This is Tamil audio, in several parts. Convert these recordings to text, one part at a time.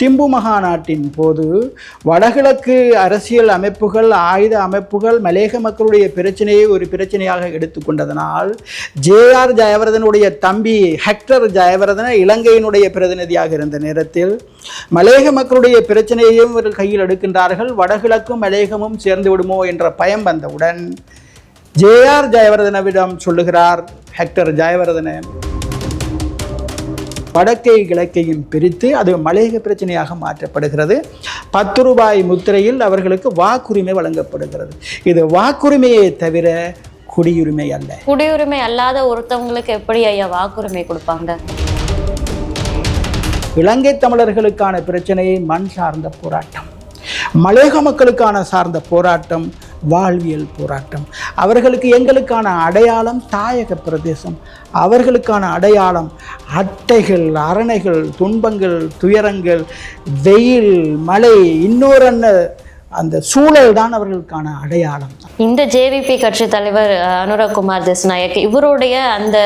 திம்பு மகாநாட்டின் போது வடகிழக்கு அரசியல் அமைப்புகள் ஆயுத அமைப்புகள் மலேக மக்களுடைய பிரச்சனையை ஒரு பிரச்சனையாக எடுத்துக்கொண்டதனால் ஜேஆர் ஜெயவர்தனுடைய தம்பி ஹெக்டர் ஜெயவர்தன இலங்கையினுடைய பிரதிநிதியாக இருந்த நேரத்தில் மலேக மக்களுடைய பிரச்சனையையும் இவர்கள் கையில் எடுக்கின்றார்கள். வடகிழக்கும் மலேகமும் சேர்ந்து விடுமோ என்ற பயம் வந்தவுடன் ஜேஆர் ஜெயவர்தனவிடம் சொல்லுகிறார் ஹெக்டர் ஜெயவர்தன. வடக்கை கிழக்கையும் பிரித்து அது மலையக பிரச்சனையாக மாற்றப்படுகிறது. பத்து ரூபாய் முத்திரையில் அவர்களுக்கு வாக்குரிமை வழங்கப்படுகிறது. இது வாக்குரிமையை தவிர குடியுரிமை அல்ல. குடியுரிமை அல்லாத ஒருத்தவங்களுக்கு எப்படி ஐயா வாக்குரிமை கொடுப்பாங்க? இலங்கை தமிழர்களுக்கான பிரச்சனையை மண் சார்ந்த போராட்டம். மலையக மக்களுக்கான சார்ந்த போராட்டம் வாழ்வியல் போராட்டம். அவர்களுக்கு எங்களுக்கான அடையாளம் தாயக பிரதேசம். அவர்களுக்கான அடையாளம் அட்டைகள் அரணைகள் துன்பங்கள் துயரங்கள் வெயில் மழை இன்னொரு அந்த சூழல் தான் அவர்களுக்கான அடையாளம். இந்த ஜேவிபி கட்சி தலைவர் அனுரகுமார் திஸ்நாயக் இவருடைய அந்த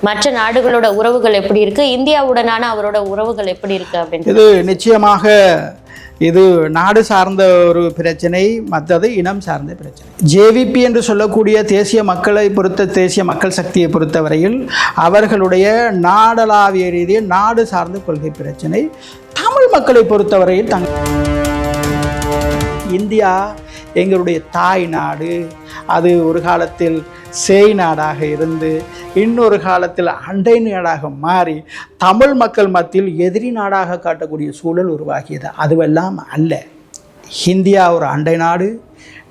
மற்ற நாடுகளோட உறவுகள் எப்படி இருக்கு? இந்தியாவுடனான அவரோட உறவுகள் எப்படி இருக்கு அப்படின்னு இது நிச்சயமாக இது நாடு சார்ந்த ஒரு பிரச்சனை மற்றது இனம் சார்ந்த பிரச்சனை. ஜேவிபி என்று சொல்லக்கூடிய தேசிய மக்களை பொறுத்த தேசிய மக்கள் சக்தியை பொறுத்தவரையில் அவர்களுடைய நாடளாவிய ரீதியில் நாடு சார்ந்த கொள்கை பிரச்சனை. தமிழ் மக்களை பொறுத்தவரையில் தங் இந்தியா எங்களுடைய தாய் நாடு. அது ஒரு காலத்தில் சேய் நாடாக இருந்து இன்னொரு காலத்தில் அண்டை நாடாக மாறி தமிழ் மக்கள் மத்தியில் எதிரி நாடாக காட்டக்கூடிய சூழல் உருவாகியது. அதுவெல்லாம் அல்ல. இந்தியா ஒரு அண்டை நாடு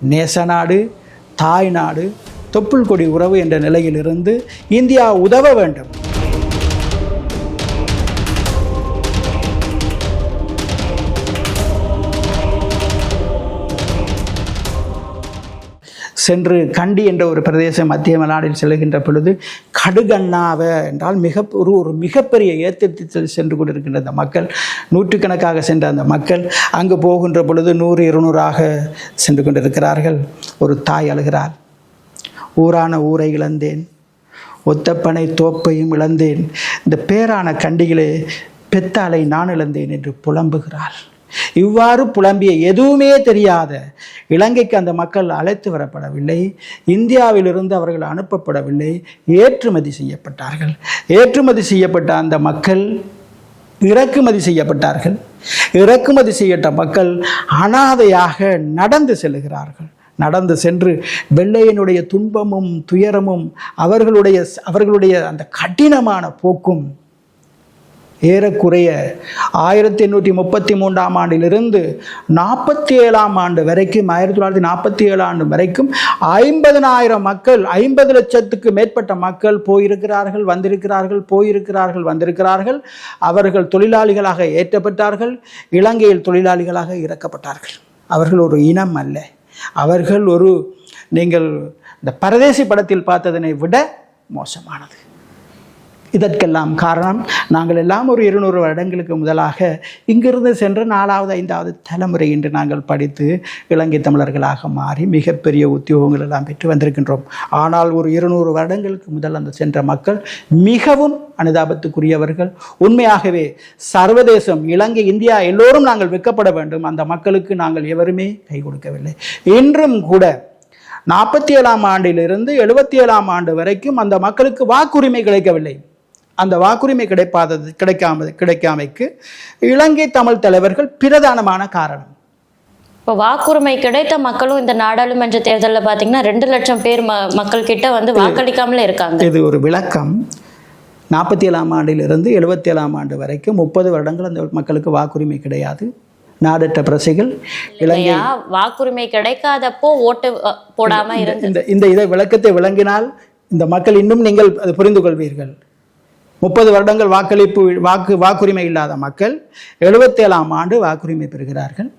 நேச நாடு தாய் நாடு தொப்புள் கொடி உறவு என்ற நிலையிலிருந்து இந்தியா உதவ வேண்டும். சென்று கண்டி என்ற ஒரு பிரதேசம் மத்திய மலைநாட்டில் செல்கின்ற பொழுது கடுகண்ணாவ என்றால் மிக ஒரு ஒரு மிகப்பெரிய ஏற்றத்தில் சென்று கொண்டிருக்கின்ற அந்த மக்கள் நூற்றுக்கணக்காக சென்ற அந்த மக்கள் அங்கு போகின்ற பொழுது நூறு இருநூறாக சென்று கொண்டிருக்கிறார்கள். ஒரு தாய் அழுகிறார் ஊரான ஊரை இழந்தேன். ஒத்தப்பனை தோப்பையும் இழந்தேன். இந்த பேரான கண்டிகளே பெத்தாலை நான் இழந்தேன் என்று புலம்புகிறாள். இவ்வாறு புலம்பிய எதுவுமே தெரியாத இலங்கைக்கு அந்த மக்கள் அழைத்து வரப்படவில்லை. இந்தியாவிலிருந்து அவர்கள் அனுப்பப்படவில்லை. ஏற்றுமதி செய்யப்பட்டார்கள். ஏற்றுமதி செய்யப்பட்ட அந்த மக்கள் இறக்குமதி செய்யப்பட்டார்கள். இறக்குமதி செய்யப்பட்ட மக்கள் அனாதையாக நடந்து செல்லுகிறார்கள் நடந்து சென்று வெள்ளையனுடைய துன்பமும் துயரமும் அவர்களுடைய அவர்களுடைய அந்த கடினமான போக்கும் ஏறக்குறைய ஆயிரத்தி எண்ணூற்றி முப்பத்தி மூன்றாம் ஆண்டிலிருந்து நாற்பத்தி ஏழாம் ஆண்டு வரைக்கும் ஆயிரத்தி தொள்ளாயிரத்தி நாற்பத்தி ஏழு ஆண்டு வரைக்கும் ஐம்பதனாயிரம் மக்கள் ஐம்பது லட்சத்துக்கு மேற்பட்ட மக்கள் போயிருக்கிறார்கள் வந்திருக்கிறார்கள் போயிருக்கிறார்கள் வந்திருக்கிறார்கள். அவர்கள் தொழிலாளிகளாக ஏற்றப்பட்டார்கள் இலங்கையில் தொழிலாளிகளாக இறக்கப்பட்டார்கள். அவர்கள் ஒரு இனம் அல்ல. அவர்கள் ஒரு நீங்கள் இந்த பரதேசி படத்தில் பார்த்ததனை விட மோசமானது. இதற்கெல்லாம் காரணம் நாங்கள் எல்லாம் ஒரு இருநூறு வருடங்களுக்கு முதலாக இங்கிருந்து சென்று நாலாவது ஐந்தாவது தலைமுறை என்று நாங்கள் படித்து இலங்கை தமிழர்களாக மாறி மிகப்பெரிய உத்தியோகங்கள் எல்லாம் பெற்று வந்திருக்கின்றோம். ஆனால் ஒரு இருநூறு வருடங்களுக்கு முதல் அந்த சென்ற மக்கள் மிகவும் அனுதாபத்துக்குரியவர்கள். உண்மையாகவே சர்வதேசம் இலங்கை இந்தியா எல்லோரும் நாங்கள் வெக்கப்பட வேண்டும். அந்த மக்களுக்கு நாங்கள் எவருமே கை கொடுக்கவில்லை. இன்றும் கூட நாற்பத்தி ஏழாம் ஆண்டிலிருந்து எழுபத்தி ஏழாம் ஆண்டு வரைக்கும் அந்த மக்களுக்கு வாக்குரிமை கிடைக்கவில்லை. அந்த வாக்குரிமை கிடைப்பாதது கிடைக்காம கிடைக்காமைக்கு இலங்கை தமிழ் தலைவர்கள் பிரதானமான காரணம். இப்போ வாக்குரிமை கிடைத்த மக்களும் இந்த நாடாளுமன்ற தேர்தலில் பார்த்தீங்கன்னா ரெண்டு லட்சம் பேர் ம மக்கள் கிட்ட வந்து வாக்களிக்காமலே இருக்காங்க. இது ஒரு விளக்கம். நாற்பத்தி ஏழாம் ஆண்டிலிருந்து எழுபத்தி ஏழாம் ஆண்டு வரைக்கும் முப்பது வருடங்கள் அந்த மக்களுக்கு வாக்குரிமை கிடையாது. நாடற்ற பிரசைகள் இலங்கை வாக்குரிமை கிடைக்காதப்போ ஓட்டு போடாம இந்த இந்த இதை விளக்கத்தை விளங்கினால் இந்த மக்கள் இன்னும் நீங்கள் அதை புரிந்து கொள்வீர்கள். முப்பது வருடங்கள் வாக்களிப்பு வாக்கு வாக்குரிமை இல்லாத மக்கள் எழுபத்தேழாம் ஆண்டு வாக்குரிமை பெறுகிறார்கள்.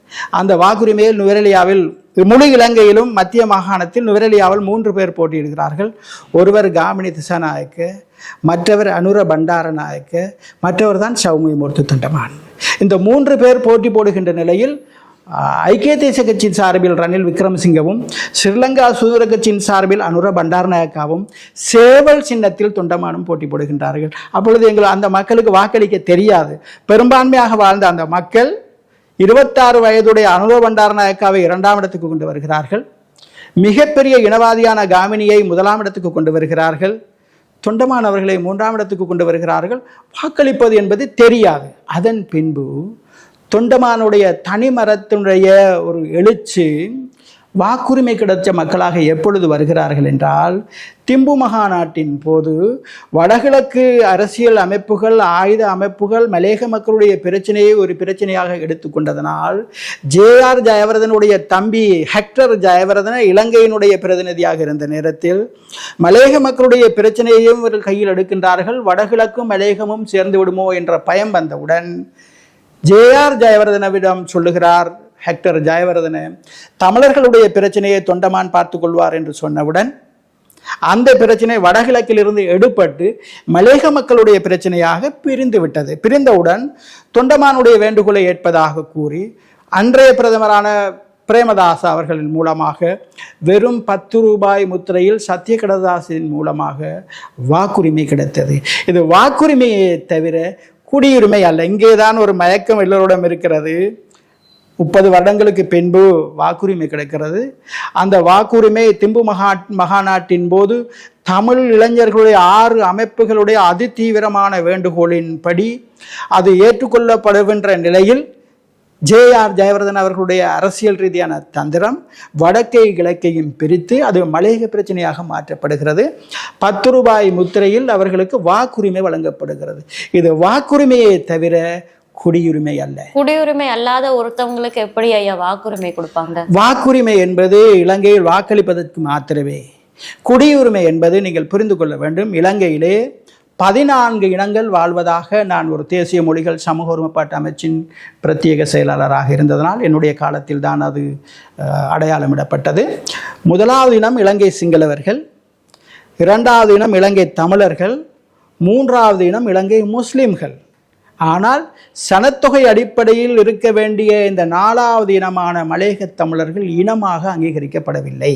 அந்த வாக்குரிமையில் நுவரெலியாவில் முழு இலங்கையிலும் மத்திய மாகாணத்தில் நுவரெலியாவில் மூன்று பேர் போட்டியிடுகிறார்கள். ஒருவர் காமினி திசாநாயக்க மற்றவர் அனுர பண்டாரநாயக்கு மற்றவர் தான் சௌமி மூர்த்தி தண்டமான். இந்த மூன்று பேர் போட்டி போடுகின்ற நிலையில் ஐக்கிய தேசிய கட்சியின் சார்பில் ரணில் விக்ரமசிங்கவும் ஸ்ரீலங்கா சுதந்திர கட்சியின் சார்பில் அனுர பண்டாரநாயக்காவும் சேவல் சின்னத்தில் தொண்டமானும் போட்டி போடுகின்றார்கள். அப்பொழுது எங்கள் அந்த மக்களுக்கு வாக்களிக்க தெரியாது. பெரும்பான்மையாக வாழ்ந்த அந்த மக்கள் இருபத்தாறு வயதுடைய அனுர பண்டாரநாயக்காவை இரண்டாம் இடத்துக்கு கொண்டு வருகிறார்கள். மிகப்பெரிய இனவாதியான காமினியை முதலாம் இடத்துக்கு கொண்டு வருகிறார்கள். தொண்டமானவர்களை மூன்றாம் இடத்துக்கு கொண்டு வருகிறார்கள். வாக்களிப்பது என்பது தெரியாது. அதன் பின்பு தொண்டமானுடைய தனிமரத்தினுடைய ஒரு எழுச்சி வாக்குரிமை கிடைத்த மக்களாக எப்பொழுது வருகிறார்கள் என்றால் திம்பு மகாநாட்டின் போது வடகிழக்கு அரசியல் அமைப்புகள் ஆயுத அமைப்புகள் மலேக மக்களுடைய பிரச்சனையை ஒரு பிரச்சனையாக எடுத்துக்கொண்டதனால் ஜேஆர் ஜெயவர்தனுடைய தம்பி ஹெக்டர் ஜெயவர்தன இலங்கையினுடைய பிரதிநிதியாக இருந்த நேரத்தில் மலேக மக்களுடைய பிரச்சனையையும் இவர்கள் கையில் எடுக்கின்றார்கள். வடகிழக்கும் மலேகமும் சேர்ந்து விடுமோ என்ற பயம் வந்தவுடன் ஜேஆர் ஜெயவர்தனவிடம் சொல்லுகிறார் ஹெக்டர் ஜெயவர்தன தமிழர்களுடைய பிரச்சனையை தொண்டமான் பார்த்து கொள்வார் என்று சொன்னவுடன் அந்த பிரச்சனை வடகிழக்கிலிருந்து எடுபட்டு மலேக மக்களுடைய பிரச்சனையாக பிரிந்து விட்டது பிரிந்தவுடன் தொண்டமானுடைய வேண்டுகோளை ஏற்பதாக கூறி அன்றைய பிரதமரான பிரேமதாஸ் அவர்களின் மூலமாக வெறும் பத்து ரூபாய் முத்திரையில் சத்யகடதாசின் மூலமாக வாக்குரிமை கிடைத்தது. இது வாக்குரிமையை தவிர குடியுரிமை அல்ல. இங்கேதான் ஒரு மயக்கம் எல்லோரிடம் இருக்கிறது. முப்பது வருடங்களுக்கு பின்பு வாக்குரிமை கிடைக்கிறது. அந்த வாக்குரிமை திம்பு மகா மகாநாட்டின் போது தமிழ் இளைஞர்களுடைய ஆறு அமைப்புகளுடைய அதிதீவிரமான வேண்டுகோளின்படி அது ஏற்றுக்கொள்ளப்படுகின்ற நிலையில் ஜேஆர் ஜெயவர்தன் அவர்களுடைய அரசியல் ரீதியான தந்திரம் வடக்கை கிழக்கையும் பிரித்து அது மலையக பிரச்சனையாக மாற்றப்படுகிறது. பத்து ரூபாய் முத்திரையில் அவர்களுக்கு வாக்குரிமை வழங்கப்படுகிறது. இது வாக்குரிமையை தவிர குடியுரிமை அல்ல. குடியுரிமை அல்லாத ஒருத்தவங்களுக்கு எப்படி ஐயா வாக்குரிமை கொடுப்பாங்க? வாக்குரிமை என்பது இலங்கையில் வாக்களிப்பதற்கு மாத்திரமே. குடியுரிமை என்பது நீங்கள் புரிந்து கொள்ள வேண்டும். இலங்கையிலே பதினான்கு இனங்கள் வாழ்வதாக நான் ஒரு தேசிய மொழிகள் சமூக ஒருமைப்பாட்டு அமைச்சின் பிரத்யேக செயலாளராக இருந்ததனால் என்னுடைய காலத்தில் தான் அது அடையாளமிடப்பட்டது. முதலாவது இனம் இலங்கை சிங்களவர்கள் இரண்டாவது இனம் இலங்கை தமிழர்கள் மூன்றாவது இனம் இலங்கை முஸ்லீம்கள். ஆனால் சனத்தொகை அடிப்படையில் இருக்க வேண்டிய இந்த நாலாவது இனமான மலேக தமிழர்கள் இனமாக அங்கீகரிக்கப்படவில்லை.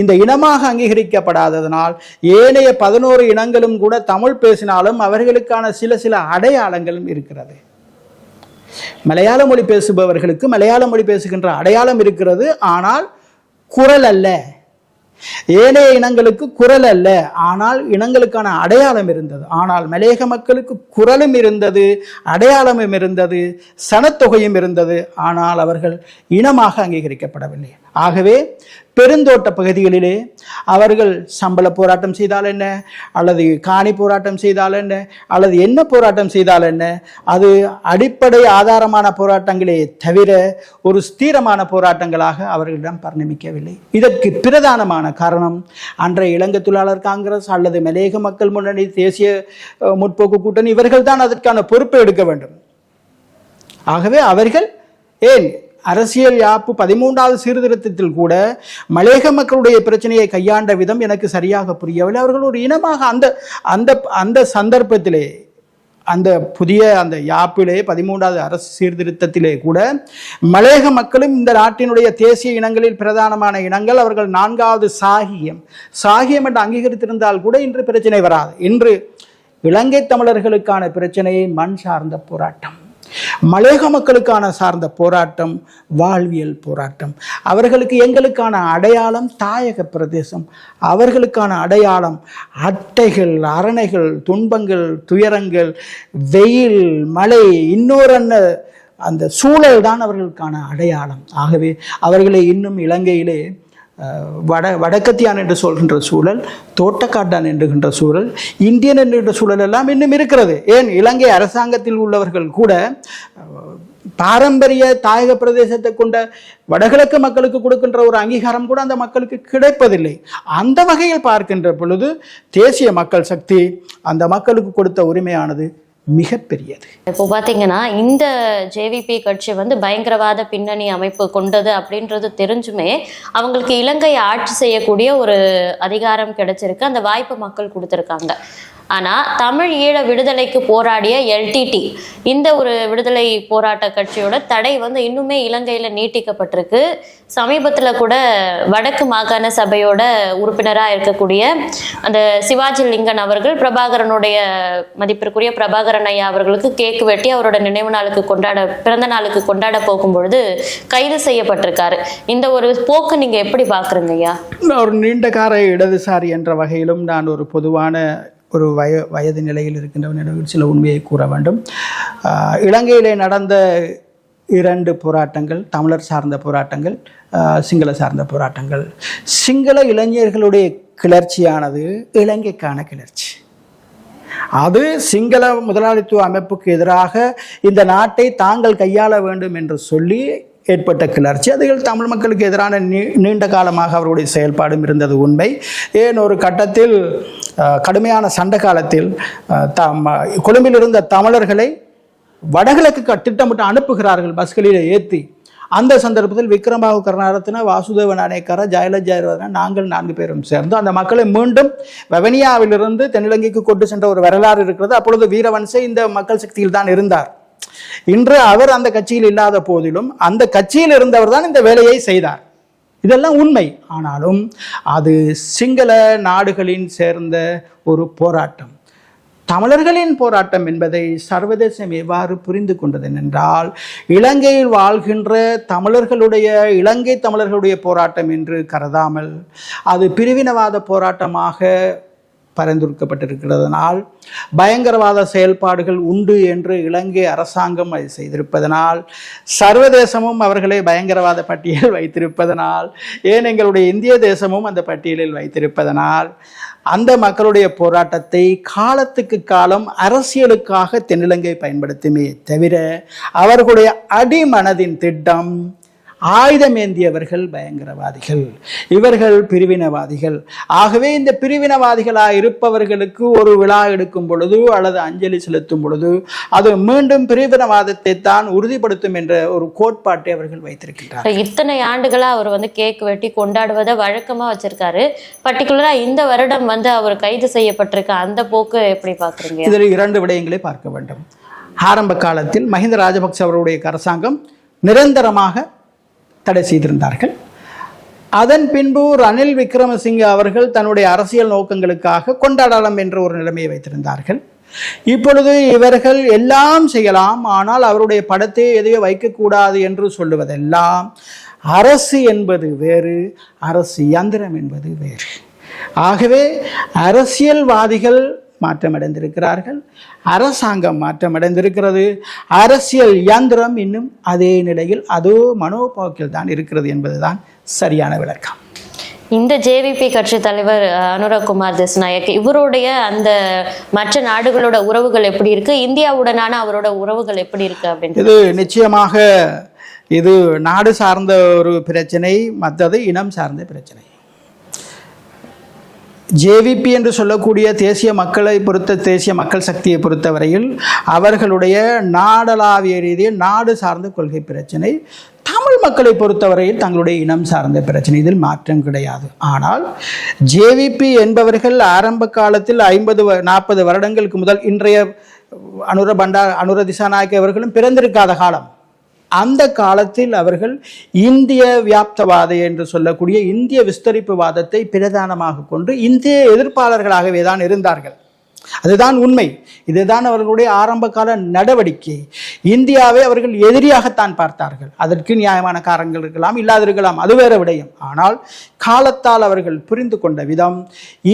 இந்த இனமாக அங்கீகரிக்கப்படாததனால் ஏனைய பதினோரு இனங்களும் கூட தமிழ் பேசினாலும் அவர்களுக்கான சில சில அடையாளங்களும் இருக்கிறது. மலையாள மொழி பேசுபவர்களுக்கு மலையாள மொழி பேசுகின்ற அடையாளம் இருக்கிறது. ஆனால் குரல் அல்ல. ஏனைய இனங்களுக்கு குரல் அல்ல. ஆனால் இனங்களுக்கான அடையாளம் இருந்தது. ஆனால் மலையக மக்களுக்கு குரலும் இருந்தது அடையாளமும் இருந்தது சனத்தொகையும் இருந்தது. ஆனால் அவர்கள் இனமாக அங்கீகரிக்கப்படவில்லை. ஆகவே பெருந்தோட்ட பகுதிகளிலே அவர்கள் சம்பள போராட்டம் செய்தால் என்ன? அல்லது காணி போராட்டம் செய்தால் என்ன? அல்லது என்ன போராட்டம் செய்தால் என்ன? அது அடிப்படை ஆதாரமான போராட்டங்களே தவிர ஒரு ஸ்தீரமான போராட்டங்களாக அவர்களிடம் பரிணமிக்கவில்லை. இதற்கு பிரதானமான காரணம் அன்றைய இலங்கை தொழிலாளர் காங்கிரஸ் அல்லது மலேக மக்கள் முன்னணி தேசிய முற்போக்கு கூட்டணி இவர்கள் தான் அதற்கான பொறுப்பை எடுக்க வேண்டும். ஆகவே அவர்கள் ஏன் அரசியல் யாப்பு பதிமூன்றாவது சீர்திருத்தத்தில் கூட மலேக மக்களுடைய பிரச்சனையை கையாண்ட விதம் எனக்கு சரியாக புரியவில்லை. அவர்கள் ஒரு இனமாக அந்த அந்த அந்த சந்தர்ப்பத்திலே அந்த புதிய அந்த யாப்பிலே பதிமூன்றாவது அரசு சீர்திருத்தத்திலே கூட மலேக மக்களும் இந்த நாட்டினுடைய தேசிய இனங்களில் பிரதானமான இனங்கள். அவர்கள் நான்காவது சாகியம். சாகியம் என்று அங்கீகரித்திருந்தால் கூட இன்று பிரச்சனை வராது. இன்று இலங்கை தமிழர்களுக்கான பிரச்சனையை மண் சார்ந்த போராட்டம். மலேக மக்களுக்கான சார்ந்த போராட்டம் வாழ்வியல் போராட்டம். அவர்களுக்கு எங்களுக்கான அடையாளம் தாயக பிரதேசம். அவர்களுக்கான அடையாளம் அட்டைகள் அரணைகள் துன்பங்கள் துயரங்கள் வெயில் மழை இன்னொரு அந்த சூழல் தான் அவர்களுக்கான அடையாளம். ஆகவே அவர்களை இன்னும் இலங்கையிலே வட வடக்கத்தியான் என்று சொல்கின்ற சூழல் தோட்டக்காட்டான் என்கின்ற சூழல் இந்தியன் என்கின்ற சூழல் எல்லாம் இன்னும் இருக்கிறது. ஏன்? இலங்கை அரசாங்கத்தில் உள்ளவர்கள் கூட பாரம்பரிய தாயக பிரதேசத்தை கொண்ட வடகிழக்கு மக்களுக்கு கொடுக்கின்ற ஒரு அங்கீகாரம் கூட அந்த மக்களுக்கு கிடைப்பதில்லை. அந்த வகையில் பார்க்கின்ற பொழுது தேசிய மக்கள் சக்தி அந்த மக்களுக்கு கொடுத்த உரிமையானது மிகப்பெரியது. இப்போ பார்த்தீங்கன்னா இந்த ஜேவிபி கட்சி வந்து பயங்கரவாத பின்னணி அமைப்பு கொண்டது அப்படின்றது தெரிஞ்சுமே அவங்களுக்கு இலங்கை ஆட்சி செய்யக்கூடிய ஒரு அதிகாரம் கிடைச்சிருக்கு. அந்த வாய்ப்பு மக்கள் கொடுத்துருக்காங்க. ஆனால் தமிழ் ஈழ விடுதலைக்கு போராடிய எல்டிடி இந்த ஒரு விடுதலை போராட்ட கட்சியோட தடை வந்து இன்னுமே இலங்கையில் நீட்டிக்கப்பட்டிருக்கு. சமீபத்தில் கூட வடக்கு மாகாண சபையோட உறுப்பினராக இருக்கக்கூடிய அந்த சிவாஜி லிங்கன் அவர்கள் பிரபாகரனுடைய மதிப்பிற்குரிய பிரபாகரன் ஐயா அவர்களுக்கு கேக் வெட்டி அவரோட நினைவு நாளுக்கு கொண்டாட பிறந்த நாளுக்கு கொண்டாட போகும்பொழுது கைது செய்யப்பட்டிருக்காரு. இந்த ஒரு போக்கு நீங்கள் எப்படி பார்க்குறீங்க ஐயா? ஒரு நீண்டகார இடதுசாரி என்ற வகையிலும் நான் ஒரு பொதுவான ஒரு வய வயது நிலையில் இருக்கின்றவனிடம் சில உண்மையை கூற வேண்டும். இலங்கையிலே நடந்த இரண்டு போராட்டங்கள் தமிழர் சார்ந்த போராட்டங்கள் சிங்கள சார்ந்த போராட்டங்கள். சிங்கள இளைஞர்களுடைய கிளர்ச்சியானது இலங்கைக்கான கிளர்ச்சி. அது சிங்கள முதலாளித்துவ அமைப்புக்கு எதிராக இந்த நாட்டை தாங்கள் கையாள வேண்டும் என்று சொல்லி ஏற்பட்ட கிளர்ச்சி. அதில் தமிழ் மக்களுக்கு எதிரான நீ நீண்ட காலமாக அவருடைய செயல்பாடும் இருந்தது உண்மை. ஏன் ஒரு கட்டத்தில் கடுமையான சண்டை காலத்தில் தம் கொழும்பில் இருந்த தமிழர்களை வடகிழக்கு திட்டமிட்டு அனுப்புகிறார்கள் பஸ்களில் ஏற்றி அந்த சந்தர்ப்பத்தில் விக்ரமாவு கருணாரத்ன வாசுதேவ நாணயக்கார ஜெயலலிதா நாங்கள் நான்கு பேரும் சேர்ந்து அந்த மக்களை மீண்டும் வவனியாவிலிருந்து தென்னிலங்கைக்கு கொண்டு சென்ற ஒரு வரலாறு இருக்கிறது. அப்பொழுது வீரவன்சே இந்த மக்கள் சக்தியில் தான் இருந்தார். இன்று அவர் அந்த கட்சியில் இல்லாத போதிலும் அந்த கட்சியில் இருந்தவர் தான் இந்த வேலையை செய்தார். இதெல்லாம் உண்மை. ஆனாலும் அது சிங்கள நாடுகளின் சேர்ந்த ஒரு போராட்டம். தமிழர்களின் போராட்டம் என்பதை சர்வதேசம் எவ்வாறு புரிந்து கொண்டது என்றால் இலங்கையில் வாழ்கின்ற தமிழர்களுடைய இலங்கை தமிழர்களுடைய போராட்டம் என்று கருதாமல் அது பிரிவினவாத போராட்டமாக பரிந்துரைக்கப்பட்டிருக்கிறதுனால் பயங்கரவாத செயல்பாடுகள் உண்டு என்று இலங்கை அரசாங்கம் அதை செய்திருப்பதனால் சர்வதேசமும் அவர்களை பயங்கரவாத பட்டியலில் வைத்திருப்பதனால் ஏன் எங்களுடைய இந்திய தேசமும் அந்த பட்டியலில் வைத்திருப்பதனால் அந்த மக்களுடைய போராட்டத்தை காலத்துக்கு காலம் அரசியலுக்காக தென்னிலங்கை பயன்படுத்துமே தவிர அவர்களுடைய அடிமனதின் திட்டம் ஆயுதம் ஏந்தியவர்கள் பயங்கரவாதிகள் இவர்கள் பிரிவினவாதிகள். ஆகவே இந்த பிரிவினவாதிகளாக இருப்பவர்களுக்கு ஒரு விழா எடுக்கும் பொழுது அல்லது அஞ்சலி செலுத்தும் பொழுது அது மீண்டும் பிரிவினவாதத்தை தான் உறுதிப்படுத்தும் என்ற ஒரு கோட்பாட்டை அவர்கள் வைத்திருக்கின்றனர் இப்ப இத்தனை ஆண்டுகளா அவர் வந்து கேக் வெட்டி கொண்டாடுவதை வழக்கமா வச்சிருக்காரு. பர்டிகுலரா இந்த வருடம் வந்து அவர் கைது செய்யப்பட்டிருக்க அந்த போக்கு எப்படி பாக்குறீங்க இதில் இரண்டு விடயங்களை பார்க்க வேண்டும். ஆரம்ப காலத்தில் மஹிந்த ராஜபக்ச அவருடைய அரசாங்கம் நிரந்தரமாக தடை செய்திருந்தார்கள். அதன் பின்பு ரணில் விக்ரமசிங்கே அவர்கள் தன்னுடைய அரசியல் நோக்கங்களுக்காக கொண்டாடலாம் என்ற ஒரு நிலைமையை வைத்திருந்தார்கள். இப்பொழுது இவர்கள் எல்லாம் செய்யலாம் ஆனால் அவருடைய படத்தை எதையோ வைக்கக்கூடாது என்று சொல்லுவதெல்லாம் அரசு என்பது வேறு அரசு இயந்திரம் என்பது வேறு. ஆகவே அரசியல்வாதிகள் மாற்றமடைந்திருக்கிறார்கள். அரசாங்கம் மாற்றமடைந்திருக்கிறது. அரசியல் இயந்திரம் இன்னும் அதே நிலையில் அதோ மனோபோக்கில் தான் இருக்கிறது என்பதுதான் சரியான விளக்கம். இந்த ஜேவிபி கட்சி தலைவர் அனுரகுமார் திஸ்நாயக் இவருடைய அந்த மற்ற நாடுகளோட உறவுகள் எப்படி இருக்கு? இந்தியாவுடனான அவரோட உறவுகள் எப்படி இருக்கு அப்படின்னு இது நிச்சயமாக இது நாடு சார்ந்த ஒரு பிரச்சனை மற்றது இனம் சார்ந்த பிரச்சனை. ஜேவிபி என்று சொல்லக்கூடிய தேசிய மக்களை பொறுத்த தேசிய மக்கள் சக்தியை பொறுத்தவரையில் அவர்களுடைய நாடளாவிய ரீதியில் நாடு சார்ந்த கொள்கை பிரச்சனை தமிழ் மக்களை பொறுத்தவரையில் தங்களுடைய இனம் சார்ந்த பிரச்சனை. இதில் மாற்றம் கிடையாது. ஆனால் ஜேவிபி என்பவர்கள் ஆரம்ப காலத்தில் ஐம்பது நாற்பது வருடங்களுக்கு முதல் இன்றைய அனுர பண்டா அனுர திசாநாயக்க அவர்களும் பிறந்திருக்காத காலம். அந்த காலத்தில் அவர்கள் இந்திய வியாப்தவாத என்று சொல்லக்கூடிய இந்திய விஸ்தரிப்பு வாதத்தை பிரதானமாக கொண்டு இந்திய எதிர்ப்பாளர்களாகவே தான் இருந்தார்கள். அதுதான் உண்மை. இதுதான் அவர்களுடைய ஆரம்ப கால நடவடிக்கை. இந்தியாவை அவர்கள் எதிரியாகத்தான் பார்த்தார்கள். அதற்கு நியாயமான காரணங்கள் இருக்கலாம் இல்லாதிருக்கலாம் அது வேற விடயம். ஆனால் காலத்தால் அவர்கள் புரிந்து கொண்ட விதம்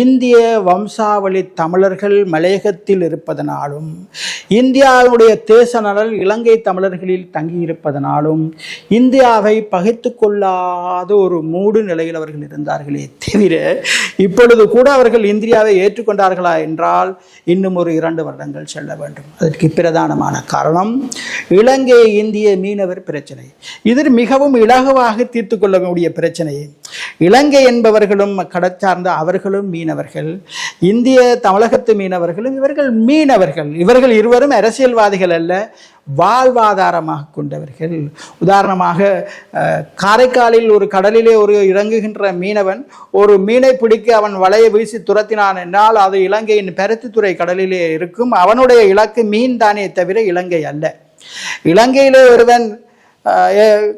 இந்திய வம்சாவளி தமிழர்கள் மலையகத்தில் இருப்பதனாலும் இந்தியாவுடைய தேச நலன் இலங்கை தமிழர்களில் தங்கியிருப்பதனாலும் இந்தியாவை பகைத்து கொள்ளாத ஒரு மூடு நிலையில் அவர்கள் இருந்தார்களே தவிர இப்பொழுது கூட அவர்கள் இந்தியாவை ஏற்றுக்கொண்டார்களா என்றால் இன்னும் ஒரு இரண்டு வருடங்கள் செல்ல வேண்டும். அதற்கு பிரதானமான காரணம் இலங்கை இந்திய மீனவர் பிரச்சனை. இது மிகவும் இலகுவாக தீர்த்து கொள்ளக்கூடிய பிரச்சனையை இலங்கை என்பவர்களும் கடற்சார்ந்த அவர்களும் மீனவர்கள் இந்திய தமிழகத்து மீனவர்களும் இவர்கள் மீனவர்கள். இவர்கள் இருவரும் அரசியல்வாதிகள் அல்ல வாழ்வாதாரமாக கொண்டவர்கள். உதாரணமாக அஹ், காரைக்காலில் ஒரு கடலிலே ஒரு இறங்குகின்ற மீனவன் ஒரு மீனை பிடிக்க அவன் வலையை வீசி துரத்தினான் என்றால் அது இலங்கையின் பருத்தித்துறை கடலிலே இருக்கும். அவனுடைய இலக்கு மீன் தானே தவிர இலங்கை அல்ல. இலங்கையிலே ஒருவன்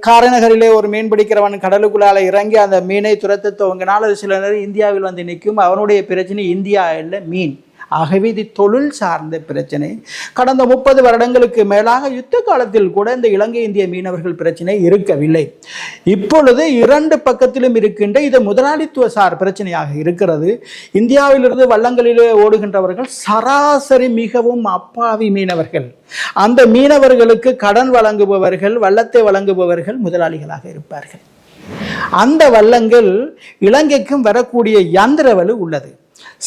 காரைநகரிலே ஒரு மீன் பிடிக்கிறவன் கடலுக்குள்ளால இறங்கி அந்த மீனை துரத்த துவங்கினால் அது சில நேரம் இந்தியாவில் வந்து நிற்கும். அவனுடைய பிரச்சனை இந்தியா இல்லை மீன். ஆகவே இது தொழில் சார்ந்த பிரச்சனை. கடந்த முப்பது வருடங்களுக்கு மேலாக யுத்த காலத்தில் கூட இந்த இலங்கை இந்திய மீனவர்கள் பிரச்சனை இருக்கவில்லை. இப்பொழுது இரண்டு பக்கத்திலும் இருக்கின்ற இது முதலாளித்துவ சார் பிரச்சனையாக இருக்கிறது. இந்தியாவிலிருந்து வள்ளங்களிலே ஓடுகின்றவர்கள் சராசரி மிகவும் அப்பாவி மீனவர்கள். அந்த மீனவர்களுக்கு கடன் வழங்குபவர்கள் வள்ளத்தை வழங்குபவர்கள் முதலாளிகளாக இருப்பார்கள். அந்த வள்ளங்கள் இலங்கைக்கும் வரக்கூடிய யந்திரவலு உள்ளது.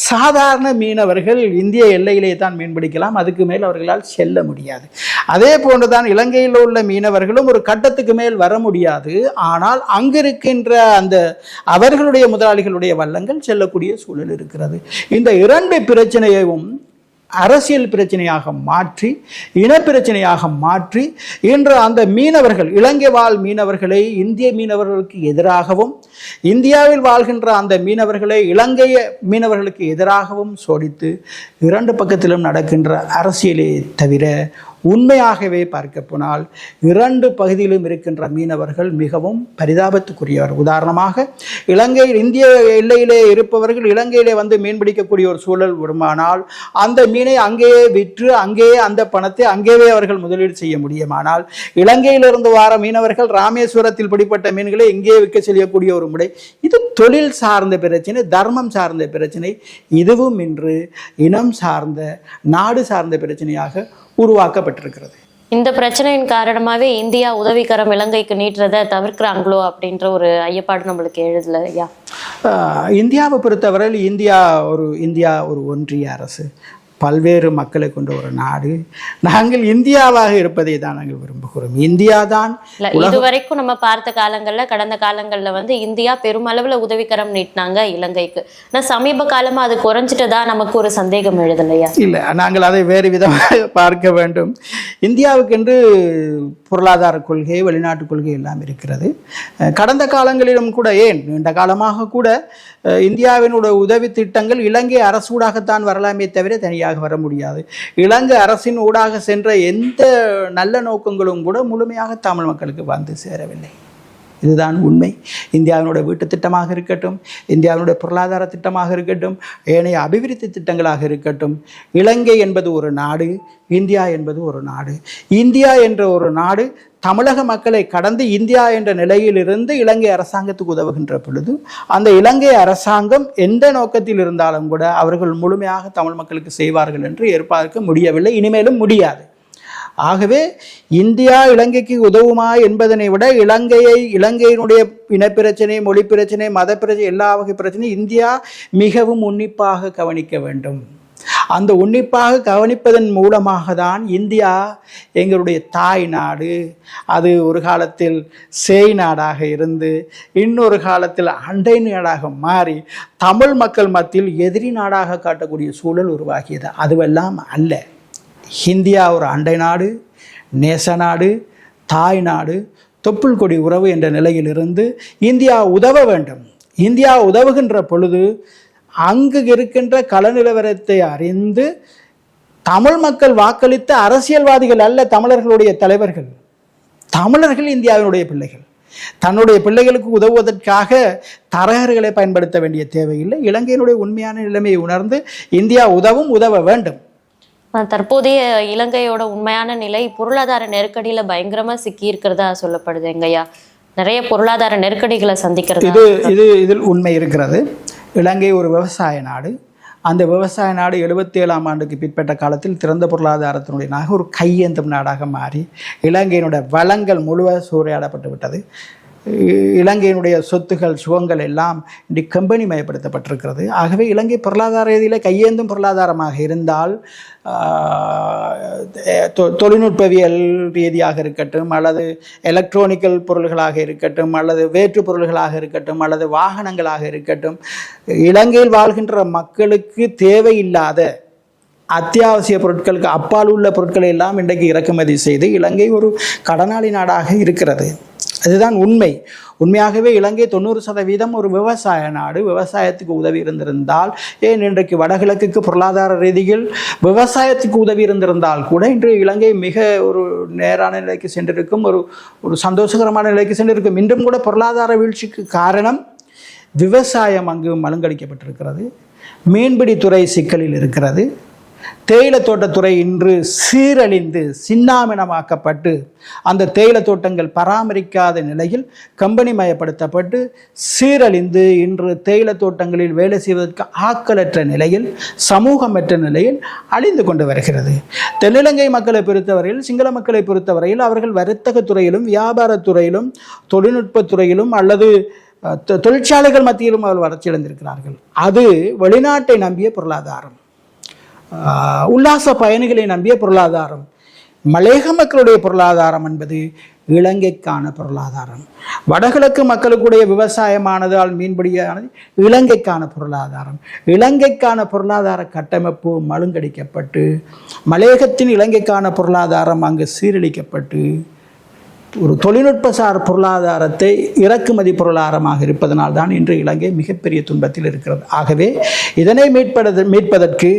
சாதாரண மீனவர்கள் இந்திய எல்லையிலே தான் மீன் பிடிக்கலாம் அதுக்கு மேல் அவர்களால் செல்ல முடியாது. அதே போன்றுதான் இலங்கையில் உள்ள மீனவர்களும் ஒரு கட்டத்துக்கு மேல் வர முடியாது. ஆனால் அங்கிருக்கின்ற அந்த அவர்களுடைய முதலாளிகளுடைய வல்லங்கள் செல்லக்கூடிய சூழல் இருக்கிறது. இந்த இரண்டு பிரச்சனையையும் அரசியல் பிரச்சனையாக மாற்றி இனப்பிரச்சனையாக மாற்றி இன்று அந்த மீனவர்கள் இலங்கை வாழ் மீனவர்களை இந்திய மீனவர்களுக்கு எதிராகவும் இந்தியாவில் வாழ்கின்ற அந்த மீனவர்களை இலங்கைய மீனவர்களுக்கு எதிராகவும் சோடித்து இரண்டு பக்கத்திலும் நடக்கின்ற அரசியலே தவிர உண்மையாகவே பார்க்க போனால் இரண்டு பகுதியிலும் இருக்கின்ற மீனவர்கள் மிகவும் பரிதாபத்துக்குரியவர். உதாரணமாக இலங்கையில் இந்திய எல்லையிலே இருப்பவர்கள் இலங்கையிலே வந்து மீன் பிடிக்கக்கூடிய ஒரு சூழல் வருமானால் அந்த மீனை அங்கேயே விற்று அங்கேயே அந்த பணத்தை அங்கேயே அவர்கள் முதலீடு செய்ய முடியுமானால் இலங்கையிலிருந்து வார மீனவர்கள் ராமேஸ்வரத்தில் பிடிப்பட்ட மீன்களை இங்கே விற்க செய்யக்கூடிய ஒரு முறை இது தொழில் சார்ந்த பிரச்சனை தர்மம் சார்ந்த பிரச்சனை இதுவும் இன்று இனம் சார்ந்த நாடு சார்ந்த பிரச்சனையாக உருவாக்கப்பட்டிருக்கிறது. இந்த பிரச்சனையின் காரணமாவே இந்தியா உதவிக்கரம் இலங்கைக்கு நீட்டுறதை தவிர்க்கிறாங்களோ அப்படின்ற ஒரு ஐயப்பாடு நம்மளுக்கு எழுதல ஐயா? இந்தியாவை பொறுத்தவரையில் இந்தியா ஒரு இந்தியா ஒரு ஒன்றிய அரசு. பல்வேறு மக்களை கொண்ட ஒரு நாடு. நாங்கள் இந்தியாவாக இருப்பதை தான் நாங்கள் விரும்புகிறோம். இந்தியா தான் இதுவரைக்கும் நம்ம பார்த்த காலங்கள்ல கடந்த காலங்கள்ல வந்து இந்தியா பெருமளவுல உதவிக்கரம் நீட்டினாங்க இலங்கைக்கு. ஆனா சமீப காலமா அது குறைஞ்சிட்டதா நமக்கு ஒரு சந்தேகம் எழுதலையா? இல்லை நாங்கள் அதை வேறு விதமாக பார்க்க வேண்டும். இந்தியாவுக்கென்று பொருளாதார கொள்கை வெளிநாட்டு கொள்கை எல்லாம் இருக்கிறது. கடந்த காலங்களிலும் கூட ஏன் நீண்ட காலமாக கூட இந்தியாவினுடைய உதவி திட்டங்கள் இலங்கை அரசு ஊடாகத்தான் வரலாமே தவிர தனியாக வர முடியாது. இலங்கை அரசின் ஊடாக சென்ற எந்த நல்ல நோக்கங்களும் கூட முழுமையாக தமிழ் மக்களுக்கு வந்து சேரவில்லை. இதுதான் உண்மை. இந்தியாவினுடைய வீட்டு திட்டமாக இருக்கட்டும் இந்தியாவினுடைய பொருளாதார திட்டமாக இருக்கட்டும் ஏனைய அபிவிருத்தி திட்டங்களாக இருக்கட்டும் இலங்கை என்பது ஒரு நாடு இந்தியா என்பது ஒரு நாடு. இந்தியா என்ற ஒரு நாடு தமிழக மக்களை கடந்து இந்தியா என்ற நிலையிலிருந்து இலங்கை அரசாங்கத்துக்கு உதவுகின்ற பொழுது அந்த இலங்கை அரசாங்கம் எந்த நோக்கத்தில் இருந்தாலும் கூட அவர்கள் முழுமையாக தமிழ் மக்களுக்கு செய்வார்கள் என்று எதிர்பார்க்க முடியவில்லை. இனிமேலும் முடியாது. ஆகவே இந்தியா இலங்கைக்கு உதவுமா என்பதனை விட இலங்கையை இலங்கையினுடைய இனப்பிரச்சனை மொழி பிரச்சனை மத பிரச்சனை எல்லா வகை பிரச்சனையும் இந்தியா மிகவும் உன்னிப்பாக கவனிக்க வேண்டும். அந்த உன்னிப்பாக கவனிப்பதன் மூலமாக தான் இந்தியா எங்களுடைய தாய் நாடு. அது ஒரு காலத்தில் சேய் நாடாக இருந்து இன்னொரு காலத்தில் அண்டை நாடாக மாறி தமிழ் மக்கள் மத்தியில் எதிரி நாடாக காட்டக்கூடிய சூழல் உருவாகியது. அதுவெல்லாம் அல்ல. இந்தியா ஒரு அண்டை நாடு நேச நாடு தாய் நாடு தொப்புள் கொடி உறவு என்ற நிலையிலிருந்து இந்தியா உதவ வேண்டும். இந்தியா உதவுகின்ற பொழுது அங்கு இருக்கின்ற கல நிலவரத்தை அறிந்து தமிழ் மக்கள் வாக்களித்த அரசியல்வாதிகள் அல்ல தமிழர்களுடைய தலைவர்கள். தமிழர்கள் இந்தியாவினுடைய பிள்ளைகள். தன்னுடைய பிள்ளைகளுக்கு உதவுவதற்காக தரகர்களை பயன்படுத்த வேண்டிய தேவையில்லை. இலங்கையினுடைய உண்மையான நிலைமையை உணர்ந்து இந்தியா உதவும் உதவ வேண்டும். தற்போதைய இலங்கையோட உண்மையான நிலை பொருளாதார நெருக்கடியில பயங்கரமா சிக்கி இருக்கிறதா சொல்லப்படுது எங்கய்யா? நிறைய பொருளாதார நெருக்கடிகளை சந்திக்கிறது? இது இது இதில் உண்மை இருக்கிறது. இலங்கை ஒரு விவசாய நாடு. அந்த விவசாய நாடு எழுபத்தி ஏழாம் ஆண்டுக்கு பிற்பட்ட காலத்தில் திறந்த பொருளாதாரத்தினுடைய நாக ஒரு கையேந்தும் நாடாக மாறி இலங்கையினுடைய வளங்கள் முழுவ சூறையாடப்பட்டு விட்டது. இலங்கையினுடைய சொத்துகள் சுகங்கள் எல்லாம் இன்றைக்கு கம்பெனி மயப்படுத்தப்பட்டிருக்கிறது ஆகவே இலங்கை பொருளாதார ரீதியில் கையேந்தும் பொருளாதாரமாக இருந்தால் தொ- தொழில்நுட்பவியல் ரீதியாக இருக்கட்டும் அல்லது எலக்ட்ரானிக்கல் பொருள்களாக இருக்கட்டும் அல்லது வேற்று பொருள்களாக இருக்கட்டும் அல்லது வாகனங்களாக இருக்கட்டும் இலங்கையில் வாழ்கின்ற மக்களுக்கு தேவையில்லாத அத்தியாவசிய பொருட்களுக்கு அப்பால் உள்ள பொருட்களை எல்லாம் இன்றைக்கு இறக்குமதி செய்து இலங்கை ஒரு கடனாளி நாடாக இருக்கிறது. அதுதான் உண்மை. உண்மையாகவே இலங்கை தொண்ணூறு சதவீதம் ஒரு விவசாய நாடு. விவசாயத்துக்கு உதவி இருந்திருந்தால் ஏன் இன்றைக்கு வடகிழக்குக்கு பொருளாதார ரீதியில் விவசாயத்துக்கு உதவி இருந்திருந்தால் கூட இன்று இலங்கை மிக ஒரு நேரான நிலைக்கு சென்றிருக்கும் ஒரு ஒரு சந்தோஷகரமான நிலைக்கு சென்றிருக்கும். இன்றும் கூட பொருளாதார வீழ்ச்சிக்கு காரணம் விவசாயம் அங்கு மழுங்கடிக்கப்பட்டிருக்கிறது. மீன்பிடித்துறை சிக்கலில் இருக்கிறது. தேயிலை தோட்டத்துறை இன்று சீரழிந்து சின்னாமினமாக்கப்பட்டு அந்த தேயிலை தோட்டங்கள் பராமரிக்காத நிலையில் கம்பெனி மயப்படுத்தப்பட்டு சீரழிந்து இன்று தேயிலை தோட்டங்களில் வேலை செய்வதற்கு ஆக்கலற்ற நிலையில் சமூகமற்ற நிலையில் அழிந்து கொண்டு வருகிறது. தென்னிலங்கை மக்களை பொறுத்தவரையில் சிங்கள மக்களை பொறுத்தவரையில் அவர்கள் வர்த்தகத் துறையிலும் வியாபாரத் துறையிலும் அல்லது தொ- தொழிற்சாலைகள் மத்தியிலும் அவர்கள் வளர்ச்சியடைந்திருக்கிறார்கள். அது வெளிநாட்டை நம்பிய பொருளாதாரம். உல்லாச பயணிகளை நம்பிய பொருளாதாரம். மலையக மக்களுடைய பொருளாதாரம் என்பது இலங்கைக்கான பொருளாதாரம். வடகிழக்கு மக்களுக்குடைய விவசாயமானதால் மீன்பிடியானது இலங்கைக்கான பொருளாதாரம். இலங்கைக்கான பொருளாதார கட்டமைப்பு மழுங்கடிக்கப்பட்டு மலையகத்தின் இலங்கைக்கான பொருளாதாரம் அங்கு சீரழிக்கப்பட்டு ஒரு தொழில்நுட்பசார் பொருளாதாரத்தை இறக்குமதி பொருளாதாரமாக இருப்பதனால் தான் இன்று இலங்கை மிகப்பெரிய துன்பத்தில் இருக்கிறது. ஆகவே இதனை மீட்பது மீட்பதற்கு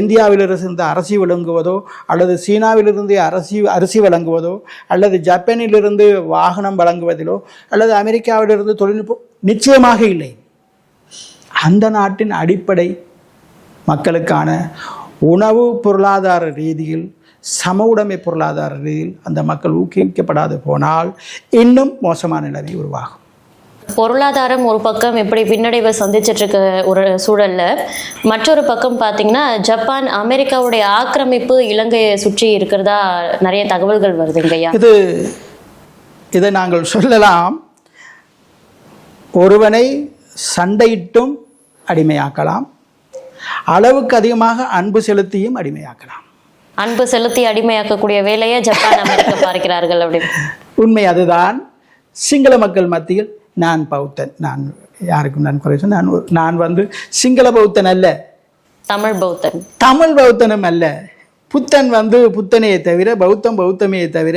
இந்தியாவிலிருந்து அரசி வழங்குவதோ அல்லது சீனாவிலிருந்து அரசி அரிசி வழங்குவதோ அல்லது ஜப்பானிலிருந்து வாகனம் வழங்குவதிலோ அல்லது அமெரிக்காவிலிருந்து தொழில்நுட்பம் நிச்சயமாக இல்லை. அந்த நாட்டின் அடிப்படை மக்களுக்கான உணவு பொருளாதார ரீதியில் சம உடைமை பொருளாதார ரீதியில் அந்த மக்கள் ஊக்குவிக்கப்படாது போனால் இன்னும் மோசமான நிலைமை உருவாகும். பொருளாதாரம் ஒரு பக்கம் இப்படி பின்னடைவை சந்திச்சிட்டு இருக்க ஒரு சூழல்ல மற்றொரு பக்கம் பார்த்தீங்கன்னா ஜப்பான் அமெரிக்காவுடைய ஆக்கிரமிப்பு இலங்கையை சுற்றி இருக்கிறதா நிறைய தகவல்கள் வருதுங்கய்யா இது இதை நாங்கள் சொல்லலாம். ஒருவனை சண்டையிட்டும் அடிமையாக்கலாம். அளவுக்கு அதிகமாக அன்பு செலுத்தியும் அடிமையாக்கலாம். அன்பு செலுத்தி அடிமையாக்கக்கூடிய வேலையை ஜப்பான் அமெரிக்கா பார்க்கிறார்கள் அப்படி உண்மை அதுதான். சிங்கள மக்கள் மத்தியில் நான் பௌத்தன். நான் யாருக்கும் நான் குறை நான் நான் வந்து சிங்கள பௌத்தன் அல்ல. தமிழ் பௌத்தன். தமிழ் பௌத்தனும் அல்ல. புத்தன் வந்து புத்தனையே தவிர பௌத்தம் பௌத்தமையே தவிர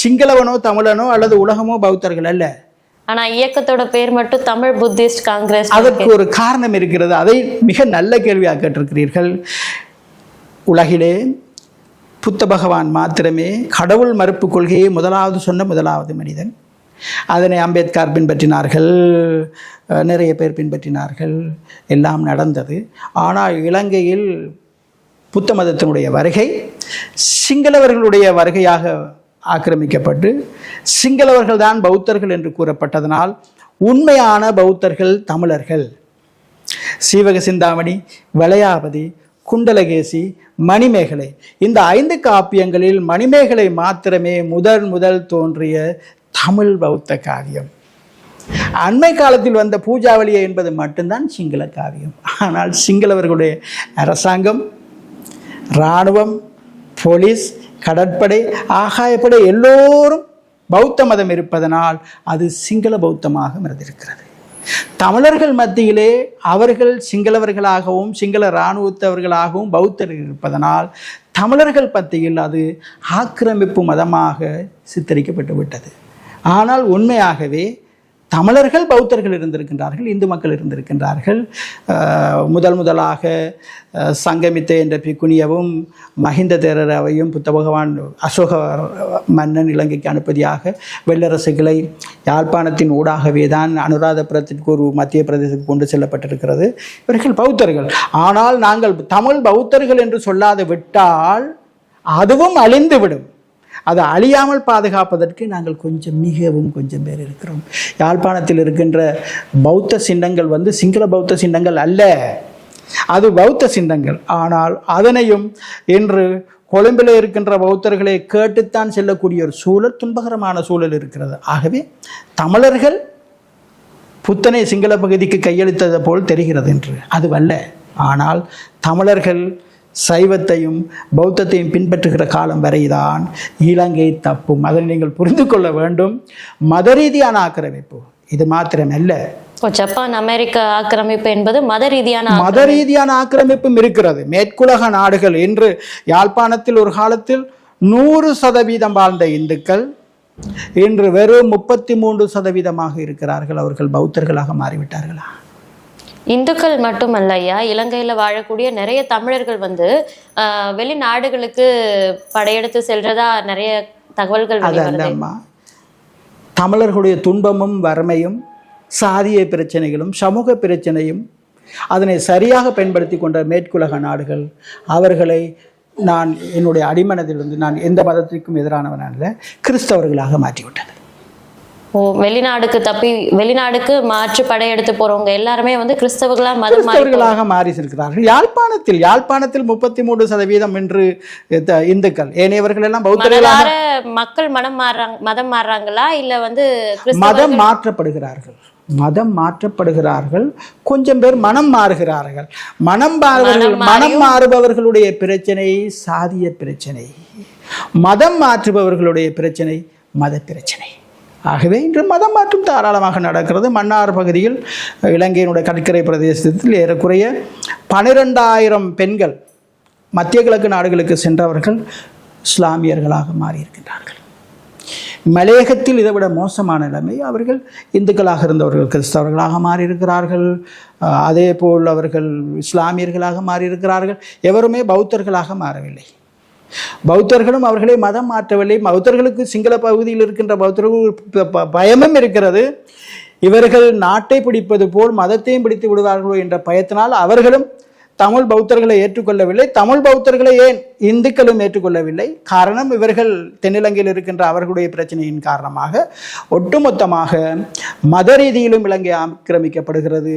சிங்களவனோ தமிழனோ அல்லது உலகமோ பௌத்தர்கள் அல்ல. ஆனா இயக்கத்தோட பேர் மட்டும் தமிழ் புத்திஸ்ட் காங்கிரஸ். அதற்கு ஒரு காரணம் இருக்கிறது. அதை மிக நல்ல கேள்வியாக கேட்டிருக்கிறீர்கள். உலகிலே புத்த பகவான் மாத்திரமே கடவுள் மறுப்பு கொள்கையை முதலாவது சொன்ன முதலாவது மனிதன். அதனை அம்பேத்கர் பின்பற்றினார்கள். நிறைய பேர் பின்பற்றினார்கள். எல்லாம் நடந்தது. ஆனால் இலங்கையில் புத்த மதத்தினுடைய வருகை சிங்களவர்களுடைய வருகையாக ஆக்கிரமிக்கப்பட்டு சிங்களவர்கள் தான் பௌத்தர்கள் என்று கூறப்பட்டதனால் உண்மையான பௌத்தர்கள் தமிழர்கள். சீவக சிந்தாமணி வளையாபதி குண்டலகேசி மணிமேகலை. இந்த ஐந்து காப்பியங்களில் மணிமேகலை மாத்திரமே முதல் முதல் தோன்றிய தமிழ் பௌத்த காவியம். அண்மை காலத்தில் வந்த பூஜாவளியை என்பது மட்டும்தான் சிங்கள காவியம். ஆனால் சிங்களவர்களுடைய அரசாங்கம் இராணுவம் போலீஸ் கடற்படை ஆகாயப்படை எல்லோரும் பௌத்த மதம் இருப்பதனால் அது சிங்கள பௌத்தமாக மறந்திருக்கிறது. தமிழர்கள் மத்தியிலே அவர்கள் சிங்களவர்களாகவும் சிங்கள இராணுவத்தவர்களாகவும் பௌத்தர்கள் இருப்பதனால் தமிழர்கள் மத்தியில் அது ஆக்கிரமிப்பு மதமாக சித்தரிக்கப்பட்டு விட்டது ஆனால் உண்மையாகவே தமிழர்கள் பௌத்தர்கள் இருந்திருக்கின்றார்கள் இந்து மக்கள் இருந்திருக்கின்றார்கள். முதல் முதலாக சங்கமித்த என்ற பிக்குனியவும் மஹிந்த தேரரவையும் புத்த பகவான் அசோக மன்னன் இலங்கைக்கு அனுப்பதியாக வெள்ளரசுகளை யாழ்ப்பாணத்தின் ஊடாகவே தான் அனுராதபுரத்திற்கு ஒரு மத்திய பிரதேசத்துக்கு கொண்டு செல்லப்பட்டிருக்கிறது. இவர்கள் பௌத்தர்கள். ஆனால் நாங்கள் தமிழ் பௌத்தர்கள் என்று சொல்லாது விட்டால் அதுவும் அழிந்துவிடும். அதை அழியாமல் பாதுகாப்பதற்கு நாங்கள் கொஞ்சம் மிகவும் கொஞ்சம் பேர் இருக்கிறோம். யாழ்ப்பாணத்தில் இருக்கின்ற பௌத்த சின்னங்கள் வந்து சிங்கள பௌத்த சின்னங்கள் அல்ல. அது பௌத்த சின்னங்கள். ஆனால் அதனையும் இன்று கொழும்பில் இருக்கின்ற பௌத்தர்களை கேட்டுத்தான் செல்லக்கூடிய ஒரு சூழல் துன்பகரமான சூழல் இருக்கிறது. ஆகவே தமிழர்கள் புத்தனை சிங்கள பகுதிக்கு கையளித்தது போல் தெரிகிறது என்று. அதுவல்ல. ஆனால் தமிழர்கள் சைவத்தையும் பௌத்தத்தையும் பின்பற்றுகிற காலம் வரைதான் இலங்கை தப்பும். அதை நீங்கள் புரிந்து கொள்ள வேண்டும். மத ரீதியான ஆக்கிரமிப்பு. இது மாத்திரமல்ல. ஜப்பான் அமெரிக்க ஆக்கிரமிப்பு என்பது மத ரீதியான மத ரீதியான ஆக்கிரமிப்பும் இருக்கிறது. மேற்குலக நாடுகள் என்று யாழ்ப்பாணத்தில் ஒரு காலத்தில் நூறு சதவீதம் வாழ்ந்த இந்துக்கள் இன்று வெறும் முப்பத்தி மூன்று சதவீதமாக இருக்கிறார்கள். அவர்கள் பௌத்தர்களாக மாறிவிட்டார்களா? இந்துக்கள் மட்டுமல்ல ஐயா இலங்கையில வாழக்கூடிய நிறைய தமிழர்கள் வந்து வெளிநாடுகளுக்கு படையெடுத்து செல்றதா நிறைய தகவல்கள் அது அல்லம்மா தமிழர்களுடைய துன்பமும் வறுமையும் சாதிய பிரச்சனைகளும் சமூக பிரச்சனையும் அதனை சரியாக பயன்படுத்தி கொண்ட மேற்குலக நாடுகள் அவர்களை நான் என்னுடைய அடிமனதிலிருந்து நான் எந்த மதத்திற்கும் எதிரானவன் கிறிஸ்தவர்களாக மாற்றிவிட்டது வெளிநாடுக்கு தப்பி வெளிநாடுக்கு மாற்று படையெடுத்து போறவங்க எல்லாருமே வந்து கிறிஸ்தவர்களா மதம் மாறி இருக்கிறார்கள் யாழ்ப்பாணத்தில் யாழ்ப்பாணத்தில் முப்பத்தி மூன்று சதவீதம் என்று இந்துக்கள். ஏனையவர்கள் எல்லாம் பௌத்தர்களாக மக்கள் மனம் மாறுறாங்க மதம் மாறுறாங்களா? இல்ல வந்து மதம் மாற்றப்படுகிறார்கள். மதம் மாற்றப்படுகிறார்கள். கொஞ்சம் பேர் மனம் மாறுகிறார்கள். மனம் மாறுபவர்கள் மனம் மாறுபவர்களுடைய பிரச்சனை சாதிய பிரச்சனை. மதம் மாற்றுபவர்களுடைய பிரச்சனை மத பிரச்சனை. ஆகவே இன்று மதம் மாற்றம் தாராளமாக நடக்கிறது. மன்னார் பகுதியில் இலங்கையினுடைய கடற்கரை பிரதேசத்தில் ஏறக்குறைய பனிரெண்டாயிரம் பெண்கள் மத்திய கிழக்கு நாடுகளுக்கு சென்றவர்கள் இஸ்லாமியர்களாக மாறியிருக்கின்றார்கள். மலையகத்தில் இதை விட மோசமான நிலைமை அவர்கள் இந்துக்களாக இருந்தவர்கள் கிறிஸ்தவர்களாக மாறியிருக்கிறார்கள். அதே போல் அவர்கள் இஸ்லாமியர்களாக மாறியிருக்கிறார்கள். எவருமே பௌத்தர்களாக மாறவில்லை. பௌத்தர்களும் அவர்களை மதம் மாற்றவில்லை. பௌத்தர்களுக்கு சிங்கள பகுதியில் இருக்கின்ற பௌத்தர்களுக்கு ப- ப- பயமும் இருக்கிறது. இவர்கள் நாட்டை பிடிப்பது போல் மதத்தையும் பிடித்து விடுவார்களோ என்ற பயத்தினால் அவர்களும் தமிழ் பௌத்தர்களை ஏற்றுக்கொள்ளவில்லை. தமிழ் பௌத்தர்களை ஏன் இந்துக்களும் ஏற்றுக்கொள்ளவில்லை? காரணம் இவர்கள் தென்னிலங்கையில் இருக்கின்ற அவர்களுடைய பிரச்சனையின் காரணமாக ஒட்டுமொத்தமாக மத ரீதியிலும் இலங்கை ஆக்கிரமிக்கப்படுகிறது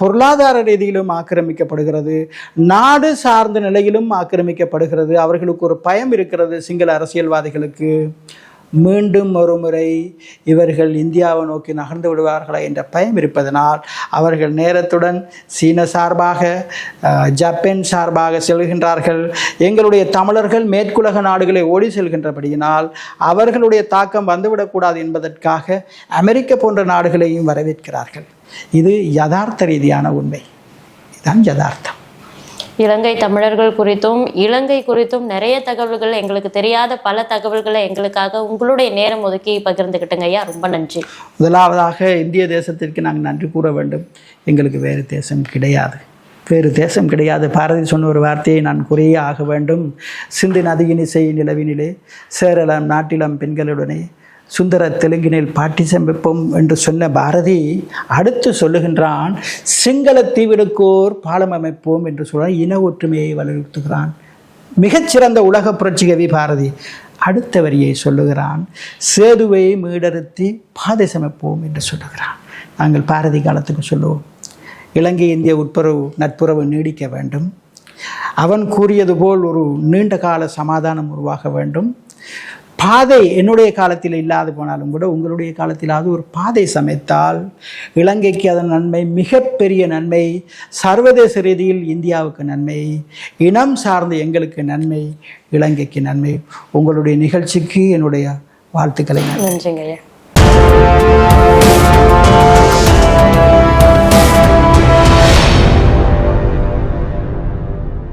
பொருளாதார ரீதியிலும் ஆக்கிரமிக்கப்படுகிறது நாடு சார்ந்த நிலையிலும் ஆக்கிரமிக்கப்படுகிறது. அவர்களுக்கு ஒரு பயம் இருக்கிறது சிங்கள அரசியல்வாதிகளுக்கு. மீண்டும் ஒருமுறை இவர்கள் இந்தியாவை நோக்கி நகர்ந்து விடுவார்களா என்ற பயம் இருப்பதனால் அவர்கள் நேரத்துடன் சீன சார்பாக ஜப்பான் சார்பாக செல்கின்றார்கள். எங்களுடைய தமிழர்கள் மேற்குலக நாடுகளை ஓடி செல்கின்றபடியினால் அவர்களுடைய தாக்கம் வந்துவிடக்கூடாது என்பதற்காக அமெரிக்க போன்ற நாடுகளையும் வரவேற்கிறார்கள். இது யதார்த்த ரீதியான உண்மை. இதுதான் யதார்த்தம். இலங்கை தமிழர்கள் குறித்தும் இலங்கை குறித்தும் நிறைய தகவல்கள் எங்களுக்கு தெரியாத பல தகவல்களை எங்களுக்காக உங்களுடைய நேரம் ஒதுக்கி பகிர்ந்துக்கிட்டுங்க ஐயா. ரொம்ப நன்றி. முதலாவதாக இந்திய தேசத்திற்கு நாங்கள் நன்றி கூற வேண்டும். எங்களுக்கு வேறு தேசம் கிடையாது. வேறு தேசம் கிடையாது. பாரதி சொன்ன ஒரு வார்த்தையை நான் குறையே ஆக வேண்டும். சிந்து நதியின் இசை நிலவினிலே சேரலாம் நாட்டிலம் பெண்களுடனே சுந்தர தெலுங்கினில் பாட்டி சமைப்போம் என்று சொன்ன பாரதி அடுத்து சொல்லுகின்றான் சிங்கள தீவிடுக்கோர் பாலம் அமைப்போம் என்று சொல்ல இன ஒற்றுமையை வலியுறுத்துகிறான். மிகச்சிறந்த உலக புரட்சிகவி பாரதி அடுத்த வரியை சொல்லுகிறான் சேதுவை மீடறுத்தி பாதை சமைப்போம் என்று சொல்லுகிறான். நாங்கள் பாரதி காலத்துக்கு சொல்லுவோம் இலங்கை இந்திய உட்புறவு நட்புறவு நீடிக்க வேண்டும். அவன் கூறியது போல் ஒரு நீண்ட கால சமாதானம் உருவாக வேண்டும். பாதை என்னுடைய காலத்தில் இல்லாது போனாலும் கூட உங்களுடைய காலத்திலாவது ஒரு பாதை சமைத்தால் இலங்கைக்கு அதன் நன்மை மிகப்பெரிய நன்மை சர்வதேச ரீதியில் இந்தியாவுக்கு நன்மை இனம் சார்ந்த எங்களுக்கு நன்மை இலங்கைக்கு நன்மை. உங்களுடைய நிகழ்ச்சிக்கு என்னுடைய வாழ்த்துக்களை நன்றிங்க ஐயா